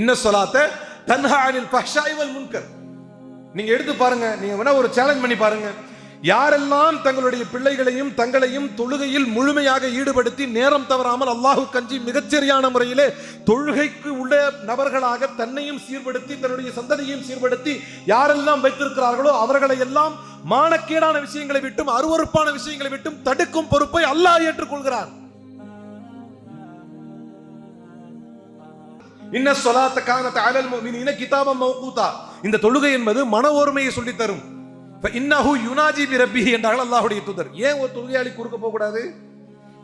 இன்ன சொலாத்த தன்ஹா அனில் பஹ்ஷா இவல் முன்கர். நீங்க எடுத்து பாருங்க நீங்க வேணா ஒரு சேலஞ்ச் பண்ணி பாருங்க. யாரெல்லாம் தங்களுடைய பிள்ளைகளையும் தங்களையும் தொழுகையில் முழுமையாக ஈடுபடுத்தி நேரம் தவறாமல் அல்லாஹு கஞ்சி மிகச்சரியான முறையிலே தொழுகைக்கு உள்ள நபர்களாக தன்னையும் சீர்படுத்தி தன்னுடைய சந்ததியையும் சீர்படுத்தி யாரெல்லாம் வைத்திருக்கிறார்களோ அவர்களை எல்லாம் மானக்கேடான விஷயங்களை விட்டும் அருவருப்பான விஷயங்களை விட்டும் தடுக்கும் பொறுப்பை அல்லாஹ் ஏற்றுக்கொள்கிறார். இன்ன சொலாத்த கானத் அலல் முஃமினீன கிதாபம் மௌகூதா. இந்த தொழுகை என்பது மன ஓர்மையை சொல்லி தரும். இன்னஹு யுனாஜி பிரபி என்றால் என்றார்கள் அல்லாஹ்வுடைய தூதர். ஏன் ஒரு தொழுகையாளி குறுக்க போக கூடாது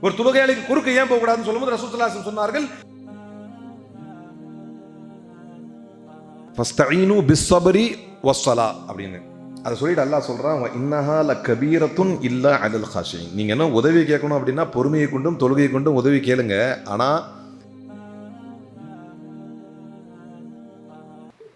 ஒரு தொழுகையாளிக்கு குறுக்க ஏன் போக கூடாதுன்னு சொல்லும்போது ரசூலுல்லாஹி சொன்னார்கள் ஃபஸ்தஈனு பிஸ்ஸபரி வஸ்ஸலா அப்படின்னு. அதை சொல்லிட்டு அல்லாஹ் சொல்றான் இன்னஹா ல கபீரத்துன் இல்லா அலல் ஹாஷி நீங்க என்ன உதவி கேட்கணும் அப்படின்னா பொறுமையை கொண்டும் தொழுகையை கொண்டும் உதவி கேளுங்க. ஆனா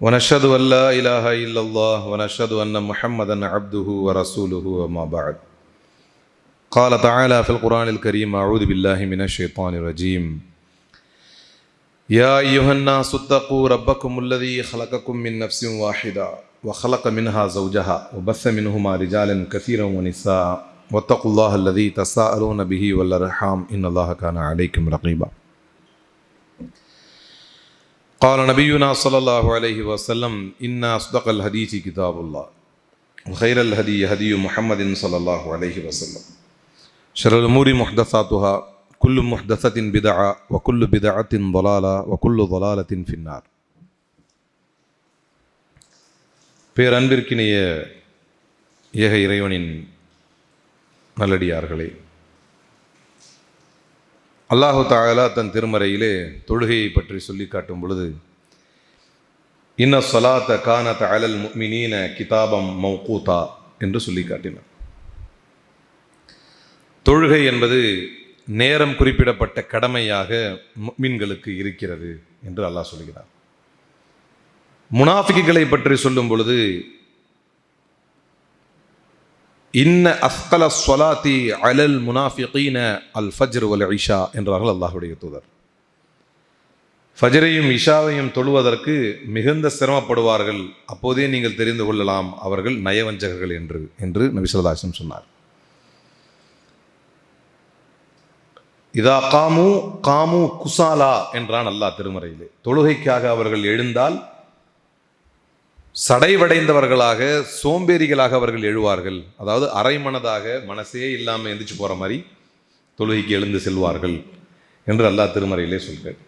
ونشهد أن لا إله إلا الله ونشهد أن محمدا عبده ورسوله وما بعد. قال تعالى في القرآن الكريم أعوذ بالله من الشيطان الرجيم. يا أيها الناس اتقوا ربكم الذي خلقكم من نفس واحدة وخلق منها زوجها وبث منهما رجالا كثيرا ونساء. واتقوا الله الذي تساءلون به والأرحام إن الله كان عليكم رقيبا. قال نبينا صلى الله عليه وسلم إن أصدق الحديث كتاب الله وخير الهدي هدي محمد صلى الله عليه وسلم شر الأمور محدثاتها كل محدثة بدعة وكل بدعة ضلالة وكل ضلالة في النار பேரன்பிற்கினிய ஏக இறைவனின் நல்லடியார்களே அல்லாஹு தாலா தன் திருமறையிலே தொழுகையை பற்றி சொல்லி காட்டும் பொழுது இன்ன சொலாத்த கான அலல் மினீன கிதாபம் மௌகூதா என்று சொல்லி காட்டினார். தொழுகை என்பது நேரம் குறிப்பிடப்பட்ட கடமையாக மீன்களுக்கு இருக்கிறது என்று அல்லாஹ் சொல்கிறார் முனாஃபிக்குகளை பற்றி சொல்லும் பொழுது இன்ன அஸ்கல சொலாத்தி அலல் முனாஃபிகீன அல் ஃபஜ்ர் வல் இஷா என்றார்கள் அல்லாஹுடைய தூதர். ஃபஜரையும் இஷாவையும் தொழுவதற்கு மிகுந்த சிரமப்படுவார்கள். அப்போதே நீங்கள் தெரிந்து கொள்ளலாம் அவர்கள் நயவஞ்சகர்கள் என்று என்று நபிசல்லாசம் சொன்னார். இதா காமு காமு குசாலா என்றான் அல்லாஹ் திருமறையிலே. தொழுகைக்காக அவர்கள் எழுந்தால் சடைவடைந்தவர்களாக சோம்பேறிகளாக அவர்கள் எழுவார்கள். அதாவது அரைமனதாக மனசே இல்லாமல் எந்திரிச்சு போகிற மாதிரி தொழுகைக்கு எழுந்து செல்வார்கள் என்று அல்லாஹ் திருமறையிலே சொல்கிறார்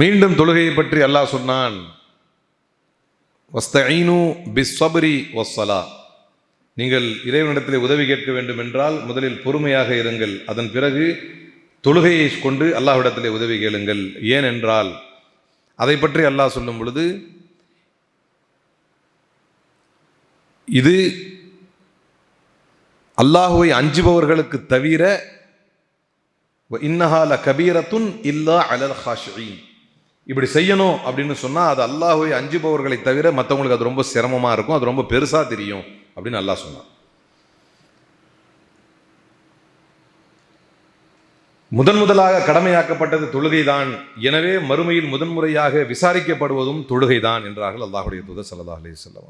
மீண்டும் தொழுகையை பற்றி அல்லாஹ் சொன்னான் வஸ்தீனு பிஸ்வபரி வஸ்ஸலா. நீங்கள் இறைவனிடத்தில் உதவி கேட்க வேண்டும் என்றால் முதலில் பொறுமையாக இருங்கள். அதன் பிறகு தொழுகையை கொண்டு அல்லாஹ்விடத்திலே உதவி கேளுங்கள். ஏனென்றால் அதை பற்றி அல்லாஹ் சொல்லும் பொழுது இது அல்லாஹுவை அஞ்சுபவர்களுக்கு தவிர இன்னஹால கபீரத்துன் இல்லா அலல் ஹாஷின் இப்படி செய்யணும் அப்படின்னு சொன்னால் அது அல்லாஹுவை அஞ்சுபவர்களை தவிர மற்றவங்களுக்கு அது ரொம்ப சிரமமாக இருக்கும் அது ரொம்ப பெருசாக தெரியும் அப்படின்னு அல்லாஹ் சொன்னான். முதன் முதலாக கடமையாக்கப்பட்டது தொழுகைதான். எனவே மறுமையில் முதன்முறையாக விசாரிக்கப்படுவதும் தொழுகைதான் என்றார்கள் அல்லாஹுடைய தூதர் சல்லா அலி செல்லம்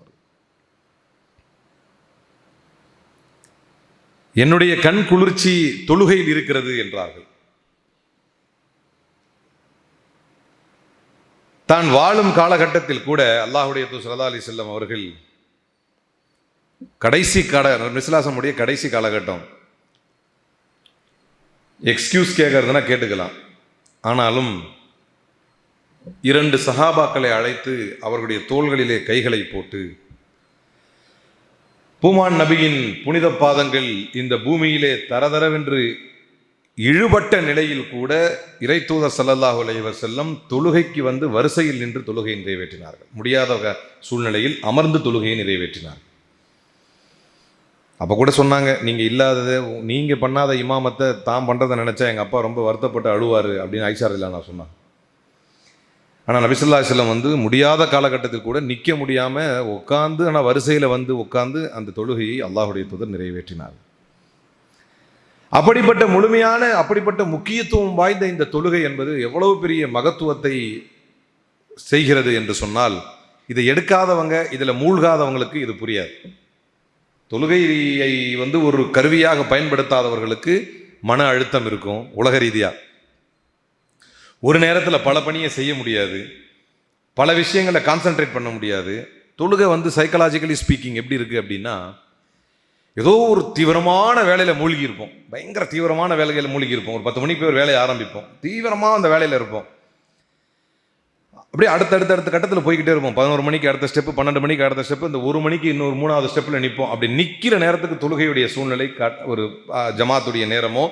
என்னுடைய கண் குளிர்ச்சி தொழுகையில் இருக்கிறது என்றார்கள். தான் வாழும் காலகட்டத்தில் கூட அல்லாஹுடைய தூ சல்லா அலி செல்லம் அவர்கள் கடைசி கால மிஸ்லாசமுடைய கடைசி காலகட்டம் எக்ஸ்கியூஸ் கேட்கறதுனா கேட்டுக்கலாம். ஆனாலும் இரண்டு சஹாபாக்களை அழைத்து அவர்களுடைய தோள்களிலே கைகளை போட்டு பூமான் நபியின் புனித பாதங்கள் இந்த பூமியிலே தரதரவென்று இழுபட்ட நிலையில் கூட இறைத்தூதர் சல்லல்லாஹு அலைவர் செல்லம் தொழுகைக்கு வந்து வரிசையில் நின்று தொழுகையை நிறைவேற்றினார்கள். முடியாத சூழ்நிலையில் அமர்ந்து தொழுகையை நிறைவேற்றினார் அப்போ கூட சொன்னாங்க நீங்கள் இல்லாததை நீங்கள் பண்ணாத இமாமத்தை தான் பண்ணுறதை நினச்சா எங்கள் அப்பா ரொம்ப வருத்தப்பட்டு அழுவார் அப்படின்னு ஐஷார் இல்லை நான் சொன்னாங்க ஆனால் நபிசுல்லா செல்லம் வந்து முடியாத காலகட்டத்தில் கூட நிற்க முடியாமல் உட்காந்து ஆனால் வரிசையில் வந்து உட்காந்து அந்த தொழுகையை அல்லாஹுடைய தூதர் நிறைவேற்றினார். அப்படிப்பட்ட முழுமையான அப்படிப்பட்ட முக்கியத்துவம் வாய்ந்த இந்த தொழுகை என்பது எவ்வளவு பெரிய மகத்துவத்தை செய்கிறது என்று சொன்னால் இதை எடுக்காதவங்க இதில் மூழ்காதவங்களுக்கு இது புரியாது. தொழுகையை வந்து ஒரு கருவியாக பயன்படுத்தாதவர்களுக்கு மன அழுத்தம் இருக்கும் உலக ரீதியாக ஒரு நேரத்தில் பல பணியை செய்ய முடியாது. பல விஷயங்களை கான்சென்ட்ரேட் பண்ண முடியாது. தொழுகை வந்து சைக்கலாஜிக்கலி ஸ்பீக்கிங் எப்படி இருக்குது அப்படின்னா ஏதோ ஒரு தீவிரமான வேலையில் மூழ்கி இருப்போம் பயங்கர தீவிரமான வேலைகளில் மூழ்கி இருப்போம் ஒரு பத்து மணிக்கு போய் ஒரு வேலையை ஆரம்பிப்போம். தீவிரமாக அந்த வேலையில் இருப்போம். அப்படியே அடுத்த அடுத்த அடுத்த கட்டத்தில் போய்கிட்டே இருப்போம். பதினோரு மணிக்கு அடுத்த ஸ்டெப்பு பன்னெண்டு மணிக்கு அடுத்த ஸ்டெப் இந்த ஒரு மணிக்கு இன்னொரு மூணாவது ஸ்டெப்பில் நிற்போம் அப்படி நிற்கிற நேரத்துக்கு தொழுகையுடைய சூழ்நிலை காட்- ஒரு ஜமாத்துடைய நேரமோ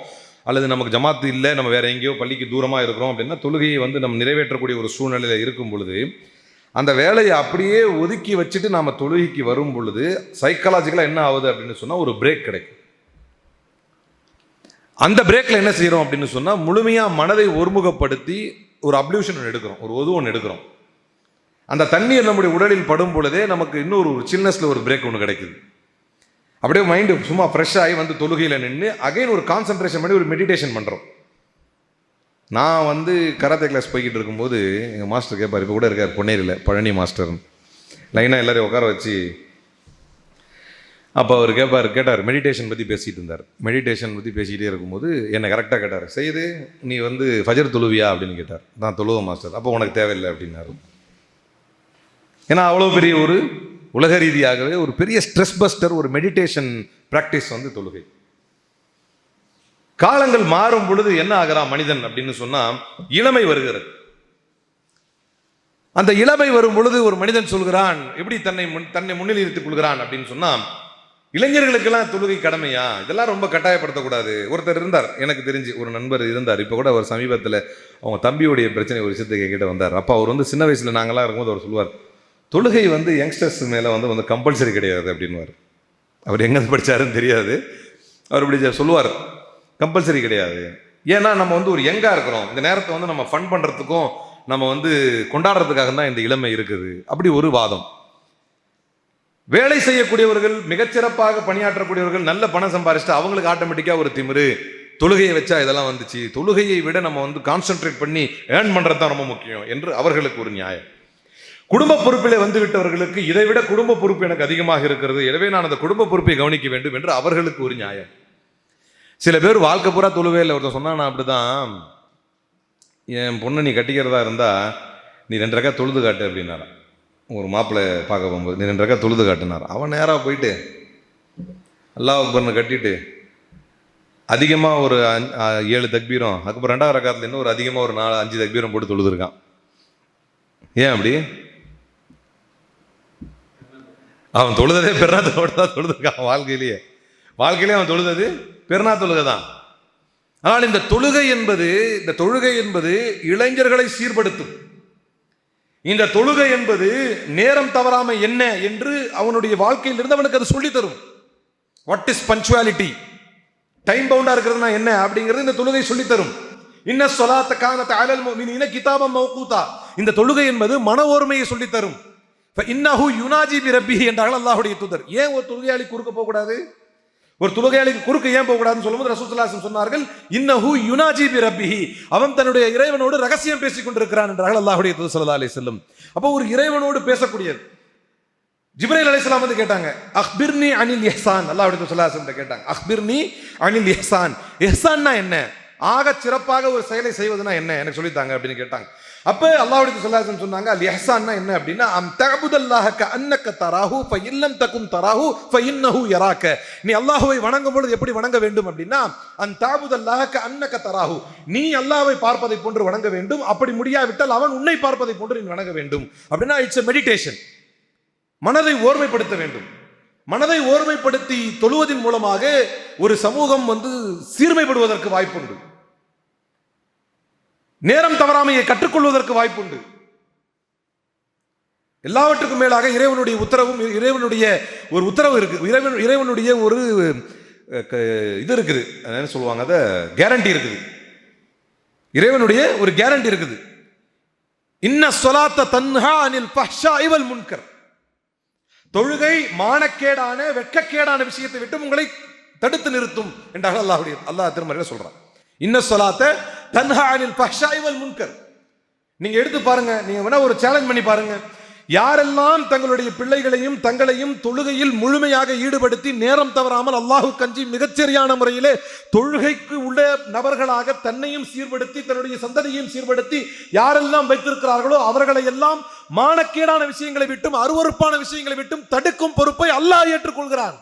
அல்லது நமக்கு ஜமாத்து இல்லை நம்ம வேறு எங்கேயோ பள்ளிக்கு தூரமாக இருக்கிறோம் அப்படின்னா தொழுகையை வந்து நம்ம நிறைவேற்றக்கூடிய ஒரு சூழ்நிலையில் இருக்கும் பொழுது அந்த வேலையை அப்படியே ஒதுக்கி வச்சுட்டு நாம் தொழுகைக்கு வரும் பொழுது சைக்காலஜிக்கலாக என்ன ஆகுது அப்படின்னு சொன்னால் ஒரு பிரேக் கிடைக்கும். அந்த பிரேக்கில் என்ன செய்கிறோம் அப்படின்னு சொன்னால் முழுமையாக மனதை ஒருமுகப்படுத்தி ஒரு அப்ளியூஷன் ஒன்று எடுக்கிறோம் ஒரு ஒது ஒன்று எடுக்கிறோம். அந்த தண்ணீர் நம்முடைய உடலில் படும் பொழுதே நமக்கு இன்னொரு ஒரு சில்னஸில் ஒரு பிரேக் ஒன்று கிடைக்குது. அப்படியே மைண்டு சும்மா ஃப்ரெஷ் ஆகி வந்து தொழுகையில் நின்று அகைன் ஒரு கான்சன்ட்ரேஷன் பண்ணி ஒரு மெடிடேஷன் பண்ணுறோம் நான் வந்து கராத்தே கிளாஸ் போய்கிட்டு இருக்கும்போது எங்கள் மாஸ்டர் கேட்பார் இப்போ கூட இருக்கார் பொன்னேரியில் பழனி மாஸ்டர் லைனாக எல்லோரையும் உட்கார வச்சு அப்போ அவர் கேட்பார் கேட்டார் மெடிடேஷன் பற்றி பேசிகிட்டு இருந்தார். மெடிடேஷன் பற்றி பேசிக்கிட்டே இருக்கும்போது என்னை கரெக்டாக கேட்டார். செய்து நீ வந்து ஃபஜர் தொழுவியா அப்படின்னு கேட்டார். நான் தொழுவ மாஸ்டர் அப்போ உனக்கு தேவையில்லை அப்படின்னாரு. ஏன்னா அவ்வளோ பெரிய ஒரு உலக ரீதியாகவே ஒரு பெரிய ஸ்ட்ரெஸ் பஸ்டர் ஒரு மெடிடேஷன் ப்ராக்டிஸ் வந்து தொழுகை. காலங்கள் மாறும் பொழுது என்ன ஆகிறான் மனிதன் அப்படின்னு சொன்னால் இளமை வருகிறது. அந்த இளமை வரும் பொழுது ஒரு மனிதன் சொல்கிறான் எப்படி தன்னை முன்- தன்னை முன்னிலைத்துக் கொள்கிறான்? அப்படின்னு சொன்னால் இளைஞர்களுக்கெல்லாம் தொழுகை கடமையா? இதெல்லாம் ரொம்ப கட்டாயப்படுத்தக்கூடாது. ஒருத்தர் இருந்தார் எனக்கு தெரிஞ்சு ஒரு நண்பர் இருந்தார். இப்போ கூட அவர் சமீபத்தில் அவங்க தம்பியுடைய பிரச்சனை ஒரு விஷயத்தை கிட்ட வந்தார். அப்போ அவர் வந்து சின்ன வயசில் நாங்களாம் இருக்கும்போது அவர் சொல்லுவார் தொழுகை வந்து யங்ஸ்டர்ஸ் மேலே வந்து வந்து கம்பல்சரி கிடையாது அப்படின்வார் அவர் எங்கே படிச்சாருன்னு தெரியாது. அவர் இப்படி சொல்லுவார் கம்பல்சரி கிடையாது. ஏன்னா நம்ம வந்து ஒரு யங்காக இருக்கிறோம். இந்த நேரத்தை வந்து நம்ம ஃபன் பண்ணுறதுக்கும் நம்ம வந்து கொண்டாடுறதுக்காக தான் இந்த இளமை இருக்குது. அப்படி ஒரு வாதம். வேலை செய்யக்கூடியவர்கள் மிகச்சிறப்பாக பணியாற்றக்கூடியவர்கள் நல்ல பணம் சம்பாரிச்சுட்டு அவங்களுக்கு ஆட்டோமேட்டிக்காக ஒரு திமிரு. தொழுகையை வச்சா இதெல்லாம் வந்துச்சு. தொழுகையை விட நம்ம வந்து கான்சென்ட்ரேட் பண்ணி ஏர்ன் பண்ணுறது தான் ரொம்ப முக்கியம் என்று அவர்களுக்கு ஒரு நியாயம். குடும்ப பொறுப்பிலே வந்து விட்டவர்களுக்கு இதை விட குடும்ப பொறுப்பு எனக்கு அதிகமாக இருக்கிறது. எனவே நான் அந்த குடும்ப பொறுப்பை கவனிக்க வேண்டும் என்று அவர்களுக்கு ஒரு நியாயம். சில பேர் வாழ்க்கை பூரா தொழுவே இல்லை. ஒருத்தன் சொன்னா நான் அப்படிதான். என் பொண்ணை நீ கட்டிக்கிறதா இருந்தா நீ ரெண்டு ரக்கா தொழுது காட்டு அப்படின்னாராம். ஒரு மாப்பிள்ளை பார்க்க போகும்போது நீ ரெண்டு தொழுது காட்டினார். அவன் நேராக போயிட்டு அல்லாஹ் அக்பர்னு கட்டிட்டு அதிகமாக ஒரு ஏழு தக்பீரம் அதுக்கப்புறம் ரெண்டாவது ரக்காத்துல இன்னும் ஒரு அதிகமாக ஒரு நாலு அஞ்சு தக்பீரம் போட்டு தொழுதுருக்கான். ஏன் அப்படி? அவன் தொழுததே பெருநாத்தோட தான் தொழுதுருக்கான் வாழ்க்கையிலேயே. வாழ்க்கையிலே அவன் தொழுதது பெருநா தொழுகை தான். ஆனால் இந்த தொழுகை என்பது இந்த தொழுகை என்பது இளைஞர்களை சீர்படுத்தும். இந்த தொழுகை என்பது நேரம் தவறாம என்ன என்று அவனுடைய வாழ்க்கையிலிருந்து அவனுக்கு அது சொல்லி தரும். வாட் இஸ் பஞ்சுவாலிட்டி டைம் பவுண்டா இருக்கிறதுனா என்ன அப்படிங்கிறது இந்த தொழுகை சொல்லித் தரும். இன்ன சொலாத்த கானத் அலல் முஃமினீன கிதாபம் மௌகூதா இந்த தொழுகை என்பது மன ஓர்மையை சொல்லி தரும். இன்னஹு யுனாஜி பி ரப்பி என்றார்கள் அல்லாஹுடைய தூதர். ஏன் ஒரு தொழுகையாளி குறுக்க போக கூடாது ஒரு தொழுகையாளிக்கு குறுக்க ஏன் போக கூடாதுன்னு சொல்லும்போது ரசூலுல்லாஹி சொன்னார்கள் இன்னஹு யுனாஜி பி ரப்பிஹி அவன் தன்னுடைய இறைவனோடு ரகசியம் பேசிக் கொண்டிருக்கிறான் என்றார்கள் அல்லாஹுடைய தூதர் ஸல்லல்லாஹு அலைஹி அப்போ ஒரு இறைவனோடு பேசக்கூடியது. ஜிப்ரைல் அலிஸ்லாம் வந்து கேட்டாங்க அக்பிர்னி அனில் எஹ்சான். அல்லாஹுடைய தூதர் ஸல்லல்லாஹு கேட்டாங்க அக்பிர்னி அனில் எஹ்சான். எஹ்சான்னா என்ன? ஆக சிறப்பாக ஒரு செயலை செய்வதுனா என்ன? எனக்கு சொல்லித்தாங்க அப்படின்னு கேட்டாங்க. அப்போ அல்லாவுடைய தூதர் சொன்னாங்க அல் இஹ்சான்னா என்ன அப்படின்னா அம் தஅபுதல்லாஹ அன்னக்க தராஹு ஃப இல்லம் தராஹு ஃப இன்னஹு நீ அல்லாஹுவை வணங்கும் பொழுது எப்படி வணங்க வேண்டும் அப்படின்னா அந் தஅபுதல்லாஹ அன்னக்க தராஹு. நீ அல்லாஹ்வை பார்ப்பதை போன்று வணங்க வேண்டும். அப்படி முடியாவிட்டால் அவன் உன்னை பார்ப்பதை போன்று நீ வணங்க வேண்டும். அப்படின்னா இட்ஸ் எ மெடிடேஷன் மனதை ஓர்மைப்படுத்த வேண்டும். மனதை ஓர்மைப்படுத்தி தொழுவதின் மூலமாக ஒரு சமூகம் வந்து சீர்மைப்படுவதற்கு வாய்ப்புண்டு. நேரம் தவறாமையை கற்றுக்கொள்வதற்கு வாய்ப்புண்டு. எல்லாவற்றுக்கும் மேலாக இறைவனுடைய உத்தரவும் இறைவனுடைய ஒரு உத்தரவு இருக்கு. இறைவன் இறைவனுடைய ஒரு இது இருக்குது. என்ன சொல்லுவாங்க அதை? கேரண்டி இருக்குது. இறைவனுடைய ஒரு கேரண்டி இருக்குது. இன்ன சொலாத்த தன்ஹா அனில் பஹ்ஷா இவல் முன்கர். தொழுகை மானக்கேடான வெட்கக்கேடான விஷயத்தை விட்டு உங்களை தடுத்து நிறுத்தும் என்றாக அல்லாஹுடைய அல்லாஹ் திருமறையில் சொல்றான். இன்ன சொலாத்த தன்ஹா அனில் முன்கர். நீங்க எடுத்து பாருங்க நீங்க வேணா ஒரு சேலஞ்ச் பண்ணி பாருங்க. யாரெல்லாம் தங்களுடைய பிள்ளைகளையும் தங்களையும் தொழுகையில் முழுமையாக ஈடுபடுத்தி நேரம் தவறாமல் அல்லாஹு கஞ்சி மிகச்சரியான முறையிலே தொழுகைக்கு உள்ள நபர்களாக தன்னையும் சீர்படுத்தி தன்னுடைய சந்ததியையும் சீர்படுத்தி யாரெல்லாம் வைத்திருக்கிறார்களோ அவர்களை எல்லாம் மானக்கேடான விஷயங்களை விட்டும் அருவருப்பான விஷயங்களை விட்டும் தடுக்கும் பொறுப்பை அல்லாஹ் ஏற்றுக்கொள்கிறான்.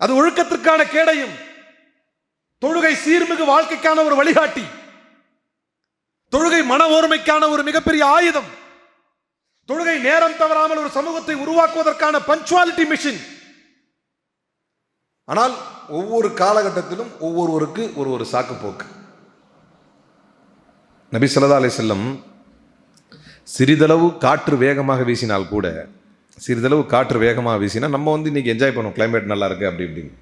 அது ஒழுக்கத்திற்கான கேடையும் தொழுகை சீர்மிகு வாழ்க்கைக்கான ஒரு வழிகாட்டி. தொழுகை மன ஓர்மைக்கான ஒரு மிகப்பெரிய ஆயுதம். தொழுகை நேரம் தவறாமல் ஒரு சமூகத்தை உருவாக்குவதற்கான பஞ்சுவாலிட்டி மிஷின் ஆனால் ஒவ்வொரு காலகட்டத்திலும் ஒவ்வொருவருக்கு ஒரு ஒரு சாக்கு போக்கு நபி ஸல்லல்லாஹு அலைஹி செல்லம் சிறிதளவு காற்று வேகமாக வீசினால் கூட சிறிதளவு காற்று வேகமாக வீசினா நம்ம வந்து இன்னைக்கு என்ஜாய் பண்ணுவோம் கிளைமேட் நல்லா இருக்கு அப்படி இப்படின்னு.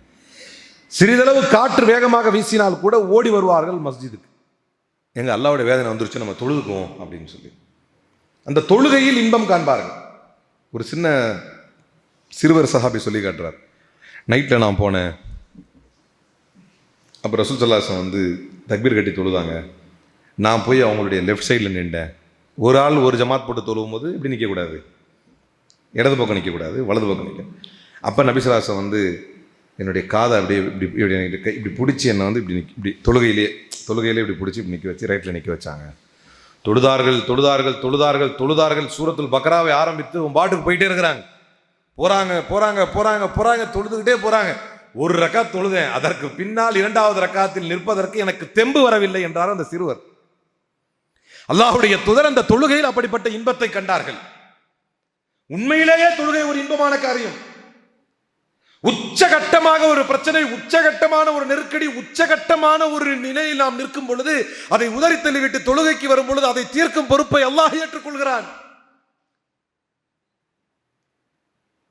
சிறிதளவு காற்று வேகமாக வீசினால் கூட ஓடி வருவார்கள் மஸ்ஜிதுக்கு. எங்கள் அல்லாவுடைய வேதனை வந்துருச்சு நம்ம தொழுதுக்குவோம் அப்படின்னு சொல்லி. அந்த தொழுகையில் இன்பம் காண்பார்கள். ஒரு சின்ன சிறுவர் சஹாபி சொல்லி காட்டுறார். நைட்டில் நான் போனேன். அப்போ ரசூல் சல்லாசம் வந்து தக்பீர் கட்டி தொழுதாங்க. நான் போய் அவங்களுடைய லெஃப்ட் சைடில் நின்றேன். ஒரு ஆள் ஒரு ஜமாத் போட்டு தொழுவும் போது இப்படி நிற்கக்கூடாது இடது பக்கம் நிற்கக்கூடாது வலது பக்கம் நிற்க அப்போ நபிசலாசம் வந்து என்னுடைய காதை அப்படியே இப்படி இப்படி எனக்கு கை- இப்படி பிடிச்சி என்னை வந்து இப்படி நிக்க- இப்படி தொழுகையிலே தொழுகையிலே இப்படி பிடிச்சி இப்படி நிற்க வச்சு ரைட்டில் நிற்க வச்சாங்க. தொழுதார்கள் தொழுதார்கள் தொழுதார்கள் தொழுதார்கள் சூரத்துல் பக்ராவை ஆரம்பித்து உன் பாட்டுக்கு போயிட்டே இருக்கிறாங்க. போகிறாங்க போகிறாங்க போகிறாங்க போகிறாங்க தொழுதுகிட்டே போகிறாங்க ஒரு ரக்கா தொழுதேன். அதற்கு பின்னால் இரண்டாவது ரக்காத்தில் நிற்பதற்கு எனக்கு தெம்பு வரவில்லை என்றார் அந்த சிறுவர். அல்லாஹுடைய துதர் அந்த தொழுகையில் அப்படிப்பட்ட இன்பத்தை கண்டார்கள். உண்மையிலேயே தொழுகை ஒரு இன்பமான காரியம். உச்சகட்டமாக ஒரு பிரச்சனை உச்சகட்டமான ஒரு நெருக்கடி உச்சகட்டமான ஒரு நிலையில் நாம் நிற்கும் பொழுது அதை உதறி தள்ளிவிட்டு தொழுகைக்கு வரும் பொழுது அதை தீர்க்கும் பொறுப்பை அல்லாஹ் ஏற்றுக்கொள்கிறான்.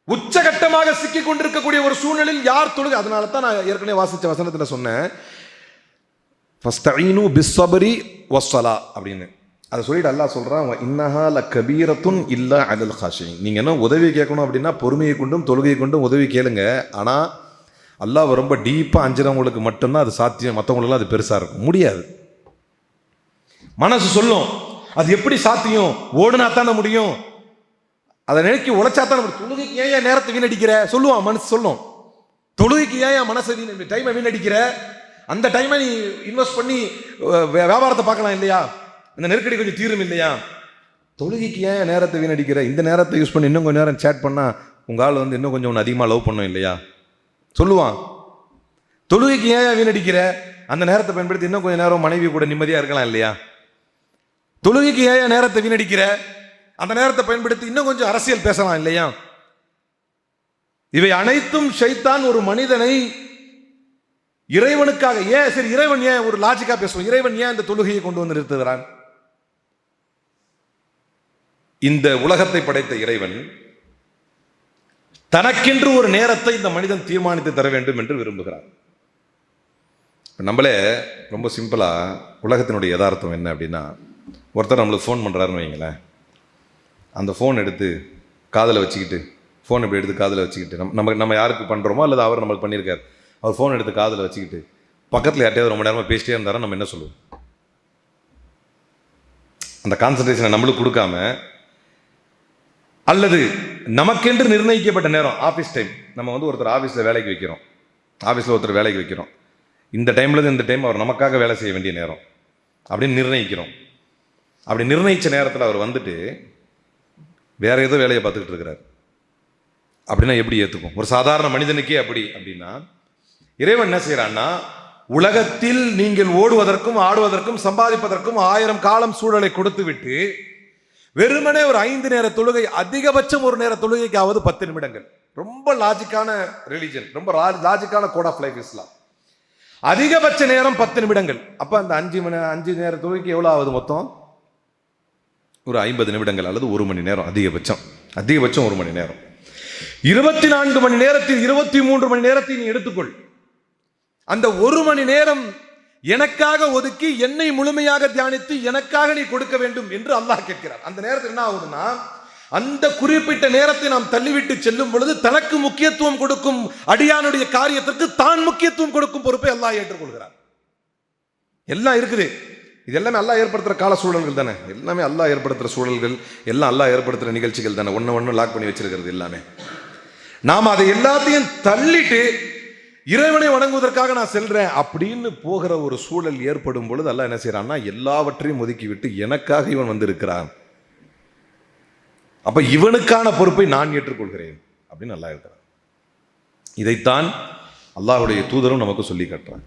உச்சகட்டமாக சிக்கிக் கொண்டிருக்கக்கூடிய ஒரு சூழ்நிலையில் யார் தொழுகை அதனால தான் நான் ஏற்கனவே வாசித்த வசனத்தில் சொன்னேன். அப்படின்னு. அதை சொல்லிட்டு அல்லாஹ் சொல்கிறான் இன்னஹா ல கபீரத்துன் இல்லா அலல் ஹாஷின் நீங்கள் என்ன உதவி கேட்கணும் அப்படின்னா பொறுமையை கொண்டும் தொழுகையை கொண்டும் உதவி கேளுங்க. ஆனால் அல்லாஹ் ரொம்ப டீப்பாக அஞ்சுறவங்களுக்கு மட்டும்தான் அது சாத்தியம். மற்றவங்களுக்குலாம் அது பெருசாக இருக்கும். முடியாது. மனசு சொல்லும். அது எப்படி சாத்தியம்? ஓடுனா தானே முடியும். அதை நினைக்கி உழைச்சா தானே நம்ம தொழுகைக்கு ஏன் ஏன் நேரத்தை வீணடிக்கிற? சொல்லுவான் மனசு சொல்லும். தொழுகைக்கு ஏன் என் மனசை வீண டைமை வீணடிக்கிற? அந்த டைமை நீ இன்வெஸ்ட் பண்ணி வியாபாரத்தை பார்க்கலாம் இல்லையா? அந்த நெருக்கடி கொஞ்சம் தீரும் இல்லையா? தொழுகைக்கு ஏன் நேரத்தை வீணடிக்கிற? இந்த நேரத்தை யூஸ் பண்ணி இன்னும் கொஞ்சம் நேரம் சேட் பண்ணால் உங்கள் ஆள் வந்து இன்னும் கொஞ்சம் ஒன்று அதிகமாக லவ் பண்ணும் இல்லையா? சொல்லுவான். தொழுகைக்கு ஏன் வீணடிக்கிற? அந்த நேரத்தை பயன்படுத்தி இன்னும் கொஞ்சம் நேரம் மனைவி கூட நிம்மதியாக இருக்கலாம் இல்லையா? தொழுகைக்கு ஏன் நேரத்தை வீணடிக்கிற? அந்த நேரத்தை பயன்படுத்தி இன்னும் கொஞ்சம் அரசியல் பேசலாம் இல்லையா? இவை அனைத்தும் ஷைத்தான் ஒரு மனிதனை இறைவனுக்காக ஏன் சரி இறைவன் ஏன் ஒரு லாஜிக்கா பேசுவோம் இறைவன் ஏன் இந்த தொழுகையை கொண்டு வந்து நிறுத்துகிறான்? இந்த உலகத்தை படைத்த இறைவன் தனக்கென்று ஒரு நேரத்தை இந்த மனிதன் தீர்மானித்து தர வேண்டும் என்று விரும்புகிறார். நம்மளே ரொம்ப சிம்பிளா உலகத்தினுடைய யதார்த்தம் என்ன அப்படின்னா ஒருத்தர் நம்மளுக்கு ஃபோன் பண்ணுறாருன்னு வைங்களேன் அந்த ஃபோன் எடுத்து காதில் வச்சுக்கிட்டு ஃபோன் இப்படி எடுத்து காதில் வச்சுக்கிட்டு நம்ம நம்ம நம்ம யாருக்கு பண்ணுறோமோ அல்லது அவர் நம்மளுக்கு பண்ணியிருக்காரு அவர் ஃபோன் எடுத்து காதில் வச்சுக்கிட்டு பக்கத்தில் யார்ட்டையாவது ரொம்ப நேரமாக பேசிட்டே இருந்தாரா நம்ம என்ன சொல்லுவோம்? அந்த கான்சன்ட்ரேஷனை நம்மளுக்கு கொடுக்காம அல்லது நமக்கென்று நிர்ணயிக்கப்பட்ட நேரம் ஆஃபீஸ் டைம் நம்ம வந்து ஒருத்தர் ஆஃபீஸில் வேலைக்கு வைக்கிறோம். ஆஃபீஸில் ஒருத்தர் வேலைக்கு வைக்கிறோம். இந்த டைமில் இந்த டைம் அவர் நமக்காக வேலை செய்ய வேண்டிய நேரம் அப்படின்னு நிர்ணயிக்கிறோம். அப்படி நிர்ணயித்த நேரத்தில் அவர் வந்துட்டு வேற ஏதோ வேலையை பார்த்துக்கிட்டு இருக்கிறார். அப்படின்னா எப்படி ஏற்றுக்கும் ஒரு சாதாரண மனிதனுக்கே அப்படி அப்படின்னா இறைவன் என்ன செய்கிறான்னா உலகத்தில் நீங்கள் ஓடுவதற்கும் ஆடுவதற்கும் சம்பாதிப்பதற்கும் ஆயிரம் காலம் சூழலை கொடுத்து விட்டு வெறுமனே ஒரு ஐந்து நேர தொழுகை அதிகபட்சம் ஒரு நேர தொழுகைக்காவது பத்து நிமிடங்கள். ரொம்ப லாஜிக்கான ரிலிஜன் ரொம்ப லாஜிக்கான கோட் ஆஃப் லைஃப் இஸ்லாம் அதிகபட்ச நேரம் பத்து நிமிடங்கள். அப்போ அந்த அஞ்சு மணி அஞ்சு நேர தொழுகைக்கு எவ்வளோ ஆகுது மொத்தம்? ஒரு ஐம்பது நிமிடங்கள் அல்லது ஒரு மணி நேரம் அதிகபட்சம். அதிகபட்சம் ஒரு மணி நேரம். இருபத்தி நான்கு மணி நேரத்தில் இருபத்தி மூன்று மணி நேரத்தை நீ எடுத்துக்கொள். அந்த ஒரு மணி நேரம் எனக்காக ஒதுக்கி என்னை முழுமையாக தியானித்து எனக்காக நீ கொடுக்க வேண்டும் என்று அல்லாஹ் கேட்கிறார். அந்த நேரத்தில் என்ன ஆகுதுன்னா அந்த குறிப்பிட்ட நேரத்தை நாம் தள்ளிவிட்டு செல்லும் பொழுது தனக்கு முக்கியத்துவம் கொடுக்கும் அடியானுடைய காரியத்திற்கு தான் முக்கியத்துவம் கொடுக்கும் பொறுப்பை அல்லாஹ் ஏற்றுக்கொள்கிறார். எல்லாம் இருக்குது. இது எல்லாமே அல்லாஹ் ஏற்படுத்துகிற கால சூழல்கள் தானே. எல்லாமே அல்லாஹ் ஏற்படுத்துகிற சூழல்கள் எல்லாம் அல்லாஹ் ஏற்படுத்துகிற நிகழ்ச்சிகள் தானே. ஒன்று ஒன்று லாக் பண்ணி வச்சிருக்கிறது எல்லாமே. நாம் அதை எல்லாத்தையும் தள்ளிட்டு இறைவனை வணங்குவதற்காக நான் செல்றேன் அப்படின்னு போகிற ஒரு சூழல் ஏற்படும் பொழுது எல்லாம் என்ன செய்யறான்னா எல்லாவற்றையும் ஒதுக்கிவிட்டு எனக்காக இவன் வந்திருக்கிறான். அப்ப இவனுக்கான பொறுப்பை நான் ஏற்றுக்கொள்கிறேன் அப்படின்னு நல்லா இருக்கிறான். இதைத்தான் அல்லாஹுடைய தூதரும் நமக்கு சொல்லி காட்டுறான்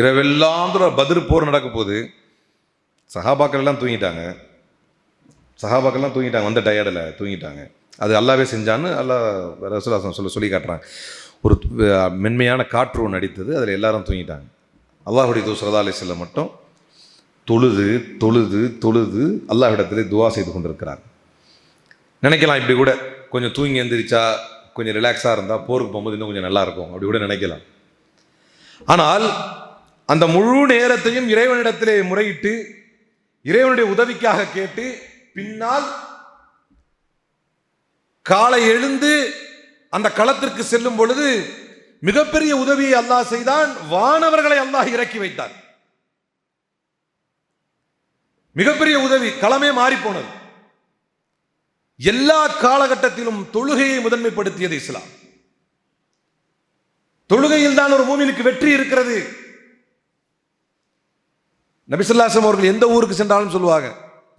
இரவெல்லாம் பதிர் போர் நடக்க போது சஹாபாக்கள் எல்லாம் தூங்கிட்டாங்க. சஹாபாக்கள்லாம் தூங்கிட்டாங்க. வந்த டயர்டில் தூங்கிட்டாங்க. அது அல்லாவே செஞ்சான்னு அல்லா சொல்ல சொல்லி காட்டுறாங்க. ஒரு மென்மையான காற்று ஒன்று அடித்தது அதில் எல்லாரும் தூங்கிட்டாங்க. அல்லாஹுடைய தூ சரதா அலி செல்லம் மட்டும் தொழுது தொழுது தொழுது அல்லாஹ்விடத்திலே துவா செய்து கொண்டிருக்கிறாங்க நினைக்கலாம் இப்படி கூட கொஞ்சம் தூங்கி எந்திரிச்சா கொஞ்சம் ரிலாக்ஸாக இருந்தால் போருக்கு போகும்போது இன்னும் கொஞ்சம் நல்லா இருக்கும். அப்படி கூட நினைக்கலாம். ஆனால் அந்த முழு நேரத்தையும் இறைவனிடத்திலே முறையிட்டு இறைவனுடைய உதவிக்காக கேட்டு பின்னால் காலை எழுந்து அந்த களத்திற்கு செல்லும் பொழுது மிகப்பெரிய உதவியை அல்லாஹ் செய்தான். வானவர்களை அல்லாஹ் இறக்கி வைத்தார் மிகப்பெரிய உதவி களமே மாறி போனது எல்லா காலகட்டத்திலும் தொழுகையை முதன்மைப்படுத்தியது இஸ்லாம். தொழுகையில் தான் ஒரு மூமினுக்கு வெற்றி இருக்கிறது. நபிசுல்லாசம் அவர்கள் எந்த ஊருக்கு சென்றாலும் சொல்லுவாங்க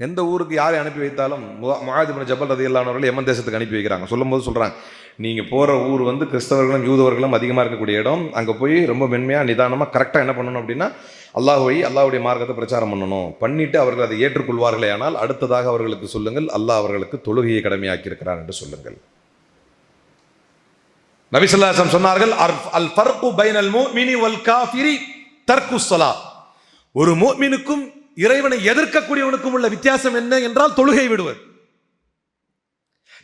எந்த ஊருக்கு யாரை அனுப்பி வைத்தாலும் மகாதிபன் ஜபல் ரதி இல்லாதவர்கள் எம்மன் தேசத்துக்கு அனுப்பி வைக்கிறாங்க. சொல்லும்போது சொல்கிறாங்க நீங்கள் போகிற ஊர் வந்து கிறிஸ்தவர்களும் யூதவர்களும் அதிகமாக இருக்கக்கூடிய இடம். அங்கே போய் ரொம்ப மென்மையாக நிதானமாக கரெக்டாக என்ன பண்ணணும் அப்படின்னா அல்லாஹ் போய் அல்லாஹுடைய மார்க்கத்தை பிரச்சாரம் பண்ணணும். பண்ணிவிட்டு அவர்கள் அதை ஏற்றுக்கொள்வார்களே ஆனால் அடுத்ததாக அவர்களுக்கு சொல்லுங்கள் அல்லாஹ் அவர்களுக்கு தொழுகையை கடமையாக்கியிருக்கிறார் என்று சொல்லுங்கள். நபிசல்லாசம் சொன்னார்கள் "அர்- அல் ஃபர்கு பைனல் முஃமினி வல் காஃபிரி தர்க்கு ஸலா ஒரு முஃமினுக்கும் இறைவனை எதிர்க்கக்கூடியவனுக்கும் உள்ள வித்தியாசம் என்ன என்றால் தொழுகை விடுவர்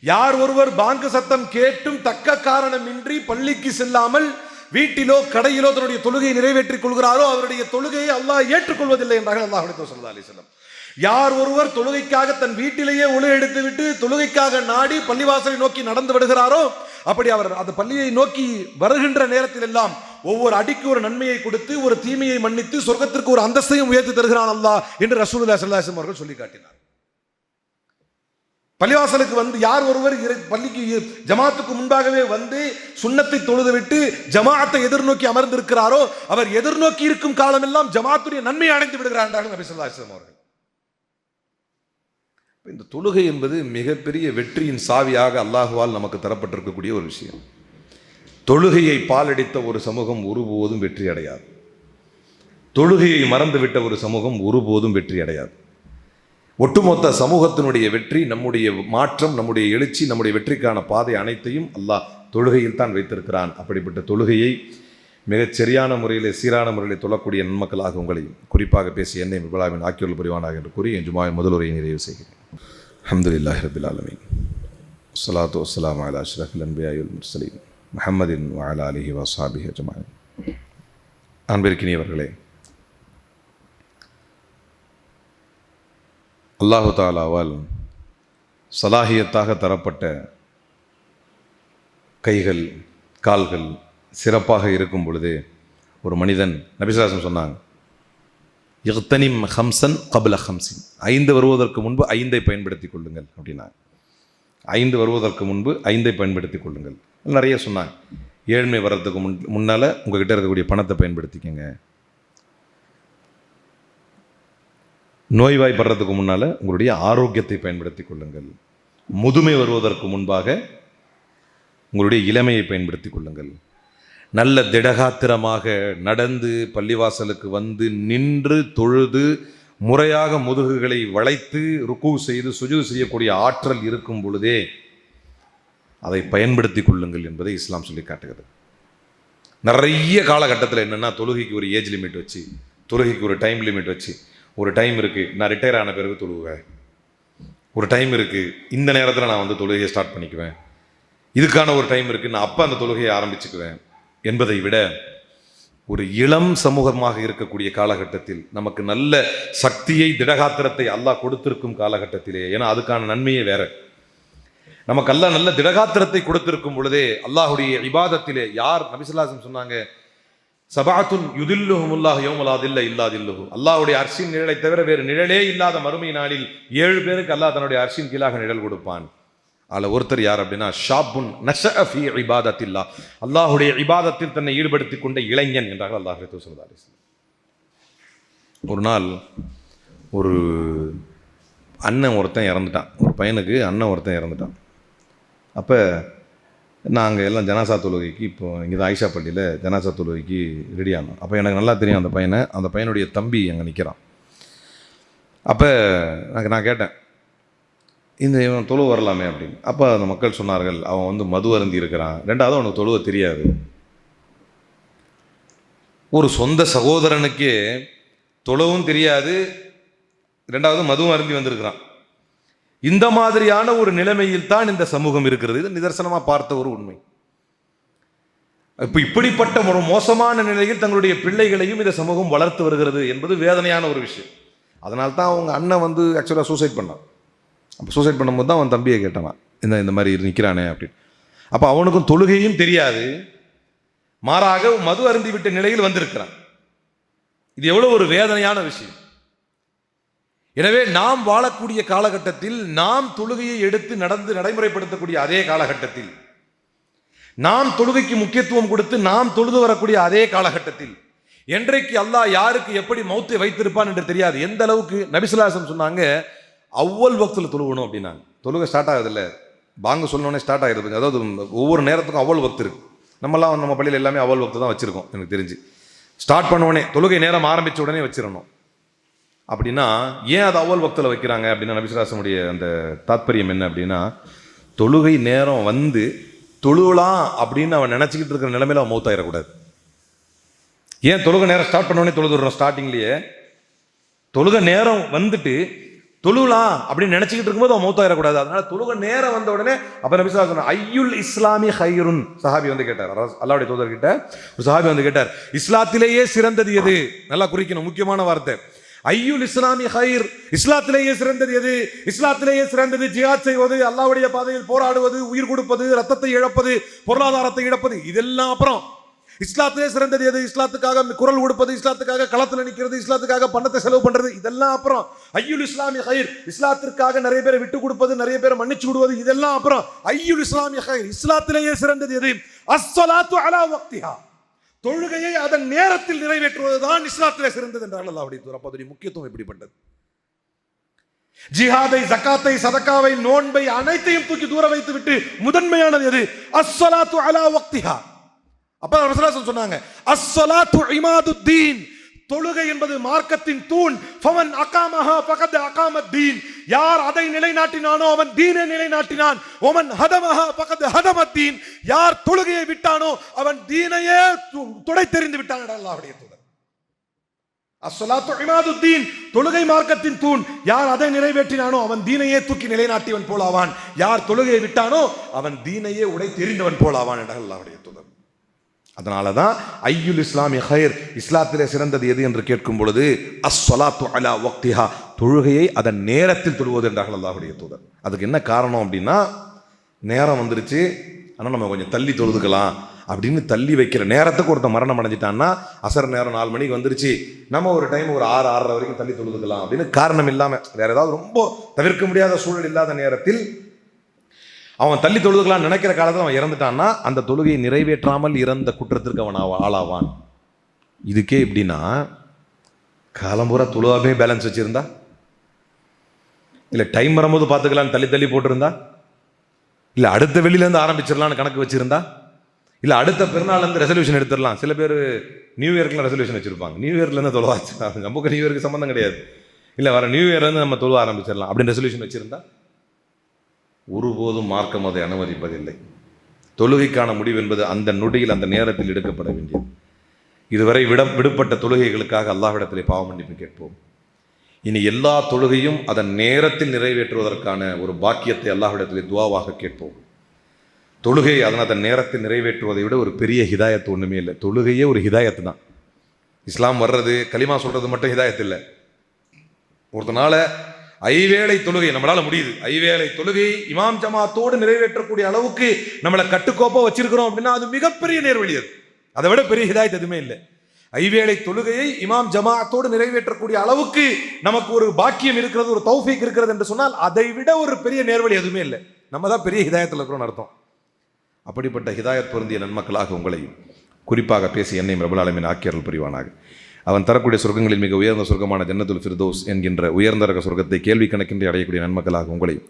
யார் ஒருவர் பாங்கு சத்தம் கேட்டும் தக்க காரணமின்றி பள்ளிக்கு செல்லாமல் வீட்டிலோ கடையிலோ தன்னுடைய தொழுகையை நிறைவேற்றிக் கொள்கிறாரோ அவருடைய தொழுகையை அல்லாஹ் ஏற்றுக்கொள்வதில்லை என்றார்கள் அல்லாஹ் சொல்லா அலிஸ்லாம் யார் ஒருவர் தொழுகைக்காக தன் வீட்டிலேயே ஒளி எடுத்துவிட்டு தொழுகைக்காக நாடி பள்ளிவாசலை நோக்கி நடந்து விடுகிறாரோ அப்படி அவர் அந்த பள்ளியை நோக்கி வருகின்ற நேரத்தில் எல்லாம் ஒவ்வொரு அடிக்கு ஒரு நன்மையை கொடுத்து ஒரு தீமையை மன்னித்து சொர்க்கத்திற்கு ஒரு அந்தஸ்தையும் உயர்த்தி தருகிறான் அல்லா என்று ரசூலுல்லா ஸல்லல்லாஹு அவர்கள் சொல்லி காட்டினார் பள்ளிவாசலுக்கு வந்து யார் ஒருவர் பள்ளிக்கு ஜமாத்துக்கு முன்பாகவே வந்து சுண்ணத்தை தொழுதுவிட்டு ஜமாத்தை எதிர்நோக்கி அமர்ந்திருக்கிறாரோ அவர் எதிர்நோக்கி இருக்கும் காலமெல்லாம் ஜமாத்துடைய நன்மையை அடைந்து விடுகிறார் என்றார்கள் நபி அவர்கள். இந்த தொழுகை என்பது மிகப்பெரிய வெற்றியின் சாவியாக அல்லாஹுவால் நமக்கு தரப்பட்டிருக்கக்கூடிய ஒரு விஷயம். தொழுகையை பாலடித்த ஒரு சமூகம் ஒருபோதும் வெற்றி அடையாது. தொழுகையை மறந்துவிட்ட ஒரு சமூகம் ஒருபோதும் வெற்றி அடையாது. ஒட்டுமொத்த சமூகத்தினுடைய வெற்றி நம்முடைய மாற்றம் நம்முடைய எழுச்சி நம்முடைய வெற்றிக்கான பாதை அனைத்தையும் அல்லாஹ் தொழுகையில் தான் வைத்திருக்கிறான். அப்படிப்பட்ட தொழுகையை மிகச் சரியான முறையில் சீரான முறையில் தொழக்கூடிய நன்மக்களாக உங்களை குறிப்பாக பேசி என்னை விபலாவின் ஆக்கியோல் புரிவானாக என்று கூறி என் ஜுமாவின் முதலுரையை நிறைவு செய்கிறேன். அஹமதுல்லாஹி ரபில் ஆலமீன். சலாத்து வஸ்ஸலாமு அலா அஷ்ரஃபில் அன்பியாயுல் முர்சலீன். முஹம்மதின் வஅலா அலிஹி வசாபிஹி அஜ்மாயின். அன்பிற்கினியவர்களே அல்லாஹு தாலாவால் சலாஹியத்தாக தரப்பட்ட கைகள் கால்கள் சிறப்பாக இருக்கும் பொழுது ஒரு மனிதன் நபிசாசம் சொன்னாங்க இஹ்தனிம் ஹம்சன் கபுல ஹம்சின் ஐந்து வருவதற்கு முன்பு ஐந்தை பயன்படுத்தி கொள்ளுங்கள் அப்படின்னாங்க. ஐந்து வருவதற்கு முன்பு ஐந்தை பயன்படுத்தி கொள்ளுங்கள். நிறைய சொன்னாங்க. ஏழ்மை வர்றதுக்கு முன் முன்னால் உங்ககிட்ட இருக்கக்கூடிய பணத்தை பயன்படுத்திக்கங்க. நோய்வாய்ப்படுறதுக்கு முன்னால் உங்களுடைய ஆரோக்கியத்தை பயன்படுத்தி கொள்ளுங்கள். முதுமை வருவதற்கு முன்பாக உங்களுடைய இளமையை பயன்படுத்தி கொள்ளுங்கள். நல்ல திடகாத்திரமாக நடந்து பள்ளிவாசலுக்கு வந்து நின்று தொழுது முறையாக முதுகுகளை வளைத்து ருக்கு செய்து சுஜு செய்யக்கூடிய ஆற்றல் இருக்கும் பொழுதே அதை பயன்படுத்தி கொள்ளுங்கள் என்பதை இஸ்லாம் சொல்லி காட்டுகிறது. நிறைய காலகட்டத்தில் என்னென்னா தொழுகைக்கு ஒரு ஏஜ் லிமிட் வச்சு தொழுகைக்கு ஒரு டைம் லிமிட் வச்சு ஒரு டைம் இருக்குது நான் ரிட்டையர் ஆன பிறகு தொழுவேன். ஒரு டைம் இருக்குது இந்த நேரத்தில் நான் வந்து தொழுகையை ஸ்டார்ட் பண்ணிக்குவேன். இதுக்கான ஒரு டைம் இருக்குது நான் அப்போ அந்த தொழுகையை ஆரம்பிச்சுக்குவேன் என்பதை விட ஒரு இளம் சமூகமாக இருக்கக்கூடிய காலகட்டத்தில் நமக்கு நல்ல சக்தியை திடகாத்திரத்தை அல்லாஹ் கொடுத்திருக்கும் காலகட்டத்திலே. ஏன்னா அதுக்கான நன்மையே வேற. நமக்கு அல்லாஹ் நல்ல திடகாத்திரத்தை கொடுத்திருக்கும் பொழுதே அல்லாஹுடைய இபாதத்திலே யார் நபிசுல்லாசம் சொன்னாங்க சபாத்துன் யுதில்லுஹுமுல்லாஹ் யோமலாதில்ல இல்லாதில்லுஹு அல்லாஹுடைய அர்ஷின் நிழலை தவிர வேறு நிழலே இல்லாத மறுமை நாளில் ஏழு பேருக்கு அல்லாஹ் தன்னுடைய அர்ஷின் கீழாக நிழல் கொடுப்பான். அதில் ஒருத்தர் யார் அப்படின்னா ஷாபுன் நஷஅ ஃபீ இபாதத்தில்லா. அல்லாஹுடைய இபாதத்தில் தன்னை ஈடுபடுத்தி கொண்ட இளைஞன் என்றார்கள் அல்லாஹ் சொல்லுதாரி ஒரு நாள் ஒரு அண்ணன் ஒருத்தன் இறந்துட்டான். ஒரு பையனுக்கு அண்ணன் ஒருத்தன் இறந்துட்டான். அப்போ நாங்கள் எல்லாம் ஜனாசா தொழுகைக்கு இப்போ இங்கே தான் ஆயிஷா பள்ளியில் ஜனாசா தொழுகைக்கு ரெடி ஆனோம். அப்போ எனக்கு நல்லா தெரியும் அந்த பையனை. அந்த பையனுடைய தம்பி அங்கே நிற்கிறான் அப்போ நான் நான் கேட்டேன் இந்த இவன் தொழு வரலாமே அப்படின்னு. அப்போ அந்த மக்கள் சொன்னார்கள் அவன் வந்து மது அருந்தி இருக்கிறான். ரெண்டாவது அவனுக்கு தொழுவ தெரியாது. ஒரு சொந்த சகோதரனுக்கே தொழவும் தெரியாது ரெண்டாவது மதுவும் அருந்தி வந்திருக்கிறான். இந்த மாதிரியான ஒரு நிலைமையில் தான் இந்த சமூகம் இருக்கிறது. இது நிதர்சனமாக பார்த்த ஒரு உண்மை. இப்போ இப்படிப்பட்ட ஒரு மோசமான நிலையில் தங்களுடைய பிள்ளைகளையும் இந்த சமூகம் வளர்த்து வருகிறது என்பது வேதனையான ஒரு விஷயம். அதனால்தான் அவங்க அண்ணன் வந்து ஆக்சுவலாக சூசைட் பண்ணான். அப்போ சூசைட் பண்ணும்போது தான் அவன் தம்பியை கேட்டான் இந்த இந்த மாதிரி நிற்கிறானே அப்படின்னு. அப்போ அவனுக்கும் தொழுகையும் தெரியாது. மாறாக மது அருந்தி விட்ட நிலையில் வந்திருக்கிறான். இது எவ்வளோ ஒரு வேதனையான விஷயம். எனவே நாம் வாழக்கூடிய காலகட்டத்தில் நாம் தொழுகையை எடுத்து நடந்து நடைமுறைப்படுத்தக்கூடிய அதே காலகட்டத்தில் நாம் தொழுகைக்கு முக்கியத்துவம் கொடுத்து நாம் தொழுது வரக்கூடிய அதே காலகட்டத்தில் என்றைக்கு அல்லாஹ் யாருக்கு எப்படி மௌத்தை வைத்திருப்பான் என்று தெரியாது. எந்த அளவுக்கு நபிசுலாசம் சொன்னாங்க அவ்வள் வக்தில் தொழுகணும் அப்படின்னாங்க. தொழுக ஸ்டார்ட் ஆகுதுல்ல பாங்க சொன்னோடனே ஸ்டார்ட் ஆகிடுதுங்க அதாவது ஒவ்வொரு நேரத்துக்கும் அவ்வளோ பக்தி இருக்குது நம்மலாம் நம்ம பள்ளியில் எல்லாமே அவ்வள் பக்தி தான் வச்சுருக்கோம் எனக்கு தெரிஞ்சு. ஸ்டார்ட் பண்ண தொழுகை நேரம் ஆரம்பித்த உடனே வச்சிடணும் அப்படின்னா ஏன் அது அவ்வள் வக்தில் வைக்கிறாங்க அப்படின்னா நபிசுலாசனுடைய அந்த தாத்பரியம் என்ன அப்படின்னா தொழுகை நேரம் வந்து தொழுவலாம் அப்படின்னு அவன் நினச்சிக்கிட்டு இருக்கிற நிலைமையில அவன் மௌத்தாயிடக்கூடாது ஏன் தொழுகை நேரம் ஸ்டார்ட் பண்ணோடனே தொழுதுடுறோம் ஸ்டார்டிங்லேயே தொழுகை நேரம் வந்துட்டு தொழுலாம் அப்படின்னு நினச்சிக்கிட்டு இருக்கும்போது அவன் மௌத்தாயிடக்கூடாது அதனால தொழுக நேரம் வந்த உடனே அப்போ நபிசுல்லா சொன்ன ஐயுல் இஸ்லாமி ஹைருன் சஹாபி வந்து கேட்டார். அல்லாவுடைய தூதர் கிட்ட ஒரு சஹாபி வந்து கேட்டார் இஸ்லாத்திலேயே சிறந்தது எது? நல்லா குறிக்கணும் முக்கியமான வார்த்தை. ஐயுல் இஸ்லாமி ஹைர் இஸ்லாத்திலேயே சிறந்தது எது? இஸ்லாத்திலேயே சிறந்தது ஜிஹாத் செய்வது அல்லாவுடைய பாதையில் போராடுவது உயிர் கொடுப்பது ரத்தத்தை இழப்பது பொருளாதாரத்தை இழப்பது இதெல்லாம் அப்புறம் இஸ்லாத்திலே சிறந்தது எது? இஸ்லாத்துக்காக குரல் கொடுப்பது இஸ்லாத்துக்காக களத்தில் நிற்கிறது இஸ்லாத்துக்காக பணத்தை செலவு பண்றது இதெல்லாம் அப்புறம் ஐயுல் இஸ்லாமிய ஹயிர் இஸ்லாத்திற்காக நிறைய பேரை விட்டு கொடுப்பது நிறைய பேரை மன்னிச்சு விடுவது இதெல்லாம் அப்புறம் ஐயுல் இஸ்லாமிய ஹயிர் இஸ்லாத்திலேயே சிறந்தது எது? அஸ்வலாத்து அலா வக்திஹா. தொழுகையை அதன் நேரத்தில் நிறைவேற்றுவது தான் இஸ்லாத்திலே சிறந்தது என்றால் அல்லாவுடைய தூரம் முக்கியத்துவம் எப்படிப்பட்டது? ஜிஹாதை ஜக்காத்தை சதக்காவை நோன்பை அனைத்தையும் தூக்கி தூர வைத்து விட்டு முதன்மையானது எது? அஸ்வலாத்து அலா வக்திஹா. அப்ப ரசூலுல்லாஹி சொன்னாங்க அஸ்ஸலாத்து இமாதுத்தீன். தொழுகை என்பது மார்க்கத்தின் தூண். ஃபவன் அகாமஹா ஃபகத் அகாமத் தீன் யார் அதை நிலைநாட்டினானோ அவன் தீனை நிலைநாட்டினான். ஒமன் ஹதமஹா ஃபகத் ஹதமத் தீன் யார் தொழுகையை விட்டானோ அவன் தீனையே துடை தெரிந்து விட்டான் அல்லாஹ்வுடைய தூதர். அஸ்ஸலாத்து இமாதுத்தீன். தொழுகை மார்க்கத்தின் தூண். யார் அதை நிறைவேற்றினானோ அவன் தீனையே தூக்கி நிலைநாட்டியவன் போலாவான். யார் தொழுகையை விட்டானோ அவன் தீனையே உடை தெரிந்தவன் போலாவான் என்ற அல்லாஹ்வுடைய தூதர். அதனால தான் ஐயுல் இஸ்லாமிய ஹயர் இஸ்லாத்திலே சிறந்தது எது என்று கேட்கும் பொழுது அஸ்வலாத்து அலா ஒக்திஹா தொழுகையை அதன் நேரத்தில் தொழுவது என்றார்கள் அல்லாஹுடைய தூதர். அதுக்கு என்ன காரணம் அப்படின்னா நேரம் வந்துருச்சு ஆனால் நம்ம கொஞ்சம் தள்ளி தொழுதுக்கலாம் அப்படின்னு தள்ளி வைக்கிற நேரத்துக்கு ஒருத்தன் மரணம் அடைஞ்சிட்டான்னா அசர் நேரம் நாலு மணிக்கு வந்துருச்சு நம்ம ஒரு டைம் ஒரு ஆறு ஆறரை வரைக்கும் தள்ளி தொழுதுக்கலாம் அப்படின்னு காரணம் இல்லாமல் வேறு ஏதாவது ரொம்ப தவிர்க்க முடியாத சூழல் இல்லாத நேரத்தில் அவன் தள்ளி தொழுதுகளான்னு நினைக்கிற காலத்தில் அவன் இறந்துட்டான்னா அந்த தொழுகையை நிறைவேற்றாமல் இறந்த குற்றத்திற்கு அவன் ஆளாவான். இதுக்கே எப்படின்னா காலம்பூரா தொழுவாமே பேலன்ஸ் வச்சுருந்தா? இல்லை டைம் வரும்போது பார்த்துக்கலான்னு தள்ளி தள்ளி போட்டிருந்தா? இல்லை அடுத்த வெளியிலேருந்து ஆரம்பிச்சிடலான்னு கணக்கு வச்சுருந்தா? இல்லை அடுத்த பிறநாள்லேருந்து ரெசல்யூஷன் எடுத்துடலாம். சில பேர் நியூ இயர்க்குலாம் ரெசல்யூஷன் வச்சுருப்பாங்க. நியூ இயர்லேருந்து தொழுவாச்சு. நமக்கு நியூ இயருக்கு சம்மந்தம் கிடையாது. இல்லை வர நியூ இயர்லேருந்து நம்ம தொழுவ ஆரம்பிச்சிடலாம். அப்படின்னு ரெசல்யூஷன் வச்சுருந்தா ஒருபோதும் மார்க்கம் அதை அனுமதிப்பதில்லை. தொழுகைக்கான முடிவு என்பது அந்த நொடியில் அந்த நேரத்தில் எடுக்கப்பட வேண்டியது. இதுவரை விட விடுபட்ட தொழுகைகளுக்காக அல்லாஹ்விடத்திலே பாவ மன்னிப்பு கேட்போம். இனி எல்லா தொழுகையும் அதன் நேரத்தில் நிறைவேற்றுவதற்கான ஒரு பாக்கியத்தை அல்லாஹ்விடத்திலே துவாவாக கேட்போம். தொழுகை அதன் அதன் நேரத்தில் நிறைவேற்றுவதை விட ஒரு பெரிய ஹிதாயத்து ஒன்றுமே இல்லை. தொழுகையே ஒரு ஹிதாயத்து தான். இஸ்லாம் வர்றது கலிமா சொல்கிறது மட்டும் ஹிதாயத் இல்லை. ஒருத்தனால ஐவேளை தொழுகை நம்மளால முடியுது. ஐவேளை தொழுகை இமாம் ஜமாத்தோடு நிறைவேற்றக்கூடிய அளவுக்கு நம்மளை கட்டுக்கோப்பா வச்சிருக்கிறோம் அப்படின்னா அது மிகப்பெரிய நேர்வழி அது. அதை விட பெரிய ஹிதாயத் எதுவுமே இல்லை. ஐவேளை தொழுகையை இமாம் ஜமாத்தோடு நிறைவேற்றக்கூடிய அளவுக்கு நமக்கு ஒரு பாக்கியம் இருக்கிறது ஒரு தௌஃபீக் இருக்கிறது என்று சொன்னால் அதை விட ஒரு பெரிய நேர்வழி எதுவுமே இல்லை. நம்ம தான் பெரிய ஹிதாயத்தில் இருக்கிறோம்னு அர்த்தம். அப்படிப்பட்ட ஹிதாயத் பொருந்திய நன்மக்களாக உங்களையும் குறிப்பாக பேசி என்னையும் பிரபலாலமின் ஆக்கியர்கள் புரிவானாக. அவன் தரக்கூடிய சொர்க்கங்களில் மிக உயர்ந்த சொர்க்கமான ஜன்னத்துல் ஃபிர்தோஸ் என்கின்ற உயர்ந்த ரக சொர்க்கத்தை கேள்வி கணக்கின்றி அடையக்கூடிய நன்மக்களாக உங்களையும்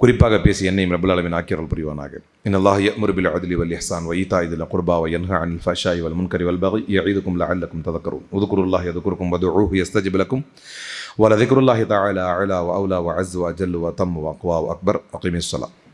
குறிப்பாக பேசி என்னையும் ரபுலாலமின் ஆக்கியர்கள் புரிவானாக இன் அல்லாஹ் யமுருபில் அதிலி வல் இஹ்சான் வ ஈதா இதில் குர்பா வ யன்ஹா அனில் ஃபஷாய் வல் முன்கரி வல் பகி யஈதுக்கும் லஅல்லக்கும் ததக்கரும் உதுகுருல்லாஹ் யதுகுருக்கும் வதுஊஹு யஸ்தஜிப் லக்கும் ولذكر الله تعالى أعلى وأولى وعز وأجل وتم وأقوى وأكبر أقيم الصلاة